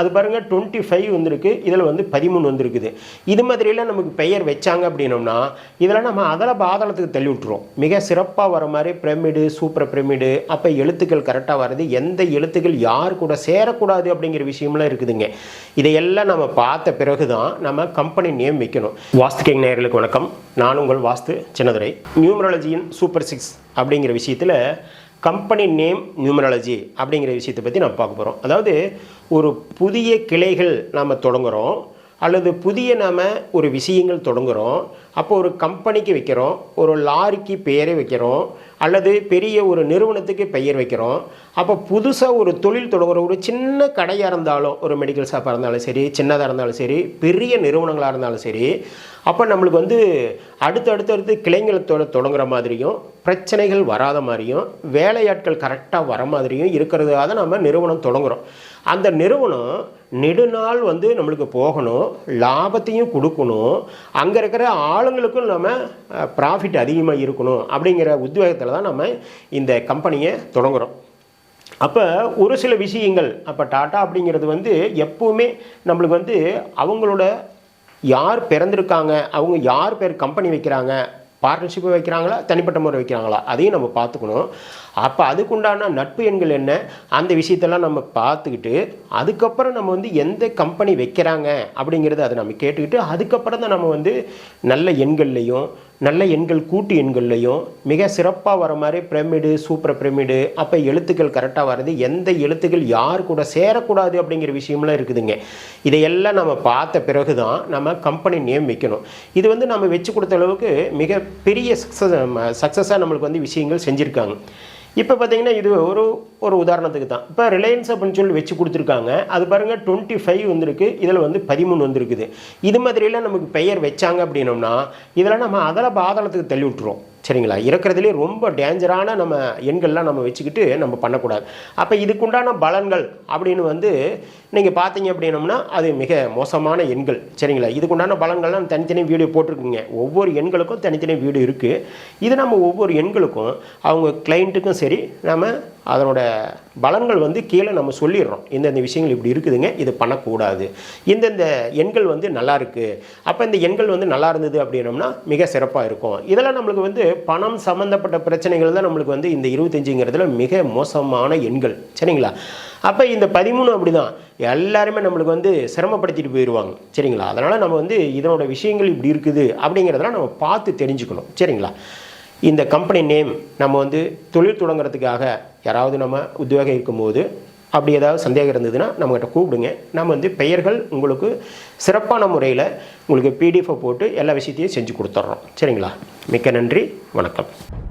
அது பாருங்கள் twenty five வந்திருக்கு. இதில் வந்து பதிமூணு வந்திருக்குது. இது மாதிரிலாம் நமக்கு பெயர் வச்சாங்க அப்படின்னோம்னா இதெல்லாம் நம்ம அதில் பாதாளத்துக்கு தள்ளி விட்டுருவோம். மிக சிறப்பாக வர மாதிரி பிரமிடு சூப்பர் பிரமிடு அப்போ எழுத்துக்கள் கரெக்டாக வருது எந்த எழுத்துக்கள் யார் கூட சேரக்கூடாது அப்படிங்கிற விஷயம்லாம் இருக்குதுங்க. இதையெல்லாம் நம்ம பார்த்த பிறகு தான் நம்ம கம்பெனி நேம் வைக்கணும். வாஸ்து கிங் நேயர்களுக்கு வணக்கம். நான் உங்கள் வாஸ்து சின்னதுரை. நியூமராலஜியின் சூப்பர் சிக்ஸ் அப்படிங்கிற விஷயத்தில் கம்பெனி நேம் நியூமராலஜி அப்படிங்கிற விஷயத்தை பற்றி நம்ம பார்க்க போகிறோம் அதாவது ஒரு புதிய கிளைகள் நாம் தொடங்குகிறோம் அல்லது புதிய நாம் ஒரு விஷயங்கள் தொடங்குகிறோம் அப்போ ஒரு கம்பெனிக்கு வைக்கிறோம் ஒரு லாரிக்கு பெயரை வைக்கிறோம் அல்லது பெரிய ஒரு நிறுவனத்துக்கு பெயர் வைக்கிறோம். அப்போ புதுசாக ஒரு தொழில் தொடங்குற ஒரு சின்ன கடையாக இருந்தாலும் ஒரு மெடிக்கல் ஷாப்பாக இருந்தாலும் சரி சின்னதாக இருந்தாலும் சரி பெரிய நிறுவனங்களாக இருந்தாலும் சரி அப்போ நம்மளுக்கு வந்து அடுத்து அடுத்தடுத்து அடுத்து தொட தொடங்குற மாதிரியும் பிரச்சனைகள் வராத மாதிரியும் வேலையாட்கள் கரெக்டாக வர மாதிரியும் இருக்கிறதாக தான் நம்ம நிறுவனம் தொடங்குகிறோம் அந்த நிறுவனம் நெடுநாள் வந்து நம்மளுக்கு போகணும் லாபத்தையும் கொடுக்கணும். அங்கே இருக்கிற ஆளுங்களுக்கும் நம்ம ப்ராஃபிட் அதிகமாக இருக்கணும் அப்படிங்கிற உத்வேகத்தில் தான் நம்ம இந்த கம்பெனியை தொடங்குகிறோம் அப்போ ஒரு சில விஷயங்கள் அப்போ டாட்டா அப்படிங்கிறது வந்து எப்போவுமே நம்மளுக்கு வந்து அவங்களோட யார் பிறந்திருக்காங்க அவங்க யார் பேர் கம்பெனி வைக்கிறாங்க பார்ட்னர்ஷிப்பை வைக்கிறாங்களா? தனிப்பட்ட முறை வைக்கிறாங்களா? அதையும் நம்ம பார்த்துக்கணும். அப்போ அதுக்குண்டான நட்பு எண்கள் என்ன? அந்த விஷயத்தெல்லாம் நம்ம பார்த்துக்கிட்டு அதுக்கப்புறம் நம்ம வந்து எந்த கம்பெனி வைக்கிறாங்க அப்படிங்கிறத அதை நம்ம கேட்டுக்கிட்டு அதுக்கப்புறம் தான் நம்ம வந்து நல்ல எண்கள்லையும் நல்ல எண்கள் கூட்டு எண்கள்லையும் மிக சிறப்பாக வர மாதிரி பிரமிடு சூப்பர் பிரமிடு அப்போ எழுத்துக்கள் கரெக்டாக வருது எந்த எழுத்துக்கள் யார் கூட சேரக்கூடாது அப்படிங்கிற விஷயம்லாம் இருக்குதுங்க. இதையெல்லாம் நம்ம பார்த்த பிறகு தான் நம்ம கம்பெனி நேம் வைக்கணும். இது வந்து நம்ம வச்சு கொடுத்த அளவுக்கு மிக பெரிய சக்ஸஸ் சக்ஸஸாக நம்மளுக்கு வந்து விஷயங்கள் செஞ்சுருக்காங்க. இப்போ பார்த்தீங்கன்னா இது ஒரு ஒரு உதாரணத்துக்கு தான். இப்போ ரிலையன்ஸ் அப்படின்னு சொல்லி வச்சு கொடுத்துருக்காங்க. அது பாருங்கள் டுவெண்ட்டி ஃபைவ் வந்திருக்கு. இதில் வந்து பதிமூணு வந்திருக்குது. இது மாதிரிலாம் நமக்கு பெயர் வச்சாங்க அப்படின்னோம்னா இதில் நம்ம அதில் பாதாளத்துக்கு தள்ளி விட்டுருவோம். சரிங்களா? இருக்கிறதுலே ரொம்ப டேஞ்சரான நம்ம எண்கள்லாம் நம்ம வச்சுக்கிட்டு நம்ம பண்ணக்கூடாது. அப்போ இதுக்குண்டான பலன்கள் அப்படின்னு வந்து நீங்கள் பார்த்தீங்க அப்படின்னோம்னா அது மிக மோசமான எண்கள். சரிங்களா? இதுக்குண்டான பலன்கள்லாம் தனித்தனி வீடியோ போட்டிருக்குங்க. ஒவ்வொரு எண்களுக்கும் தனித்தனி வீடியோ இருக்குது இது நம்ம ஒவ்வொரு எண்களுக்கும் அவங்க கிளைண்ட்டுக்கும் சரி நம்ம அதனோட பலன்கள் வந்து கீழே நம்ம சொல்லிடுறோம். இந்தந்த விஷயங்கள் இப்படி இருக்குதுங்க இது பண்ணக்கூடாது. இந்தந்த எண்கள் வந்து நல்லா இருக்குது அப்போ இந்த எண்கள் வந்து நல்லா இருந்தது அப்படின்னோம்னா மிக சிறப்பாக இருக்கும். இதெல்லாம் நம்மளுக்கு வந்து பணம் சம்மந்தப்பட்ட பிரச்சனைகள் தான் நம்மளுக்கு வந்து இந்த இருபத்தஞ்சுங்கிறதுல மிக மோசமான எண்கள். சரிங்களா? அப்போ இந்த பதிமூணு அப்படி தான் எல்லாருமே நம்மளுக்கு வந்து சிரமப்படுத்திட்டு போயிடுவாங்க சரிங்களா? அதனால் நம்ம வந்து இதனோட விஷயங்கள் இப்படி இருக்குது அப்படிங்கிறதெல்லாம் நம்ம பார்த்து தெரிஞ்சுக்கணும். சரிங்களா? இந்த கம்பெனி நேம் நம்ம வந்து தொழில் தொடங்குறதுக்காக யாராவது நம்ம உத்தியோகம் இருக்கும்போது அப்படி ஏதாவது சந்தேகம் இருந்ததுன்னா நம்மகிட்ட கூப்பிடுங்க. நம்ம வந்து பெயர்கள் உங்களுக்கு சிறப்பான முறையில் உங்களுக்கு பிடிஎஃப்பை போட்டு எல்லா விஷயத்தையும் செஞ்சு கொடுத்துட்றோம் சரிங்களா? மிக்க நன்றி. வணக்கம்.